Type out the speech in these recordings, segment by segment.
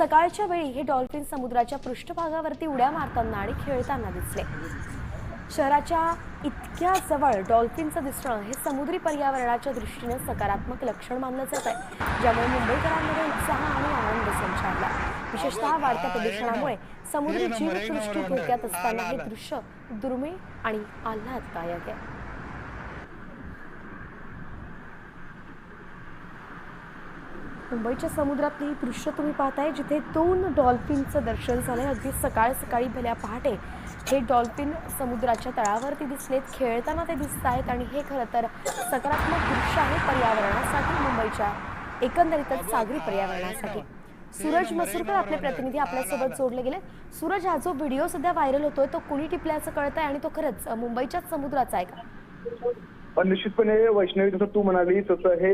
सकाळच्या वेळी हे डॉल्फिन समुद्राच्या पृष्ठभागावरती उड्या मारताना आणि खेळताना दिसले. शहराच्या इतक्या जवळ डॉल्फिनचं दिसणं हे समुद्री पर्यावरणाच्या दृष्टीने सकारात्मक लक्षण मानलं जात आहे ज्यामुळे मुंबईकरांमध्ये उत्साह आणि आनंद संचारला. विशेषतः वाढत्या प्रदूषणामुळे समुद्री जीवसृष्टी धोक्यात असताना हे दृश्य दुर्मिळ आणि आल्हाददायक आहे. मुंबईच्या समुद्रातली दृश्य तुम्ही पाहताय जिथे दोन डॉल्फिनचं दर्शन झालंय. अगदी सकाळ सकाळी भल्या पहाटे हे डॉल्फिन समुद्राच्या तळावरती दिसलेत. खेळताना ते दिसत आहेत आणि हे खरं तर सकारात्मक दृश्य आहे पर्यावरणासाठी मुंबईच्या एकंदरीतच सागरी पर्यावरणासाठी. सूरज मसूरकर आपले प्रतिनिधी आपल्यासोबत जोडले गेले सूरज हा जो व्हिडिओ सध्या व्हायरल होतोय तो कुणी टिपल्याचं कळतंय आणि तो खरंच मुंबईच्याच समुद्राचा आहे का? पण निश्चितपणे वैष्णवी जसं तू म्हणाली तसं हे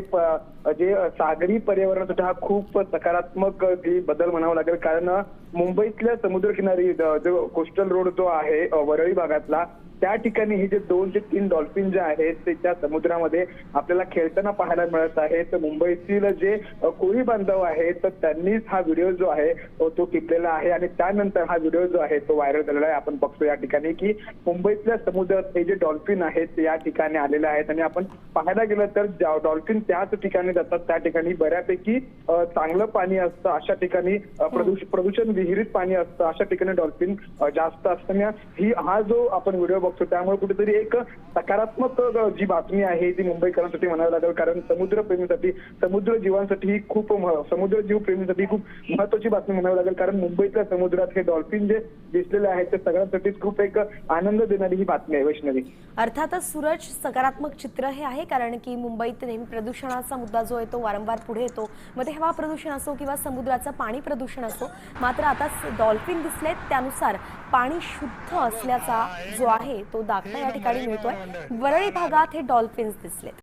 जे सागरी पर्यावरणासाठी हा खूप सकारात्मक बदल म्हणावा लागेल. कारण मुंबईतल्या समुद्रकिनारी जो कोस्टल रोड जो आहे वरळी भागातला त्या ठिकाणी हे जे दोन ते तीन डॉल्फिन जे आहेत ते त्या समुद्रामध्ये आपल्याला खेळताना पाहायला मिळत आहे तर मुंबईतील जे कोळी बांधव आहेत तर त्यांनीच हा व्हिडिओ जो आहे तो टिपलेला आहे. आणि त्यानंतर हा व्हिडिओ जो आहे तो व्हायरल झालेला आहे. आपण बघतो या ठिकाणी की मुंबईतल्या समुद्रात हे जे डॉल्फिन आहेत ते या ठिकाणी आलेले आहेत. आणि आपण पाहायला गेलं तर ज्या डॉल्फिन त्याच ठिकाणी जातात त्या ठिकाणी बऱ्यापैकी चांगलं पाणी असतं. अशा ठिकाणी प्रदूष- प्रदूषण विहिरीत पाणी असतं. अशा ठिकाणी डॉल्फिन जास्त असताना ही हा जो आपण व्हिडिओ बघतो. त्यामुळे कुठेतरी एक सकारात्मक जी बातमी आहे ती मुंबईकरांसाठी म्हणावी लागेल. कारण समुद्र प्रेमीसाठी समुद्र जीवांसाठी ही खूप समुद्र जीव प्रेमीसाठी खूप महत्वाची बातमी म्हणावी लागेल. कारण मुंबईतल्या समुद्रात हे डॉल्फिन जे दिसलेले आहेत ते सगळ्यांसाठीच खूप एक आनंद देणारी ही बातमी आहे वैष्णवी. अर्थातच सूरज सकारात्मक चित्र हे आहे कारण की मुंबईत नेहमी प्रदूषणाचा मुद्दा जो आहे तो वारंवार पुढे येतो. मग ते हवा प्रदूषण असो किंवा समुद्राचं पाणी प्रदूषण असो मात्र आता डॉल्फिन दिसलेत त्यानुसार पाणी शुद्ध असल्याचा जो आहे आहे तो दाखला या ठिकाणी मिळतोय. वरळी भागात हे डॉल्फिन्स दिसलेत.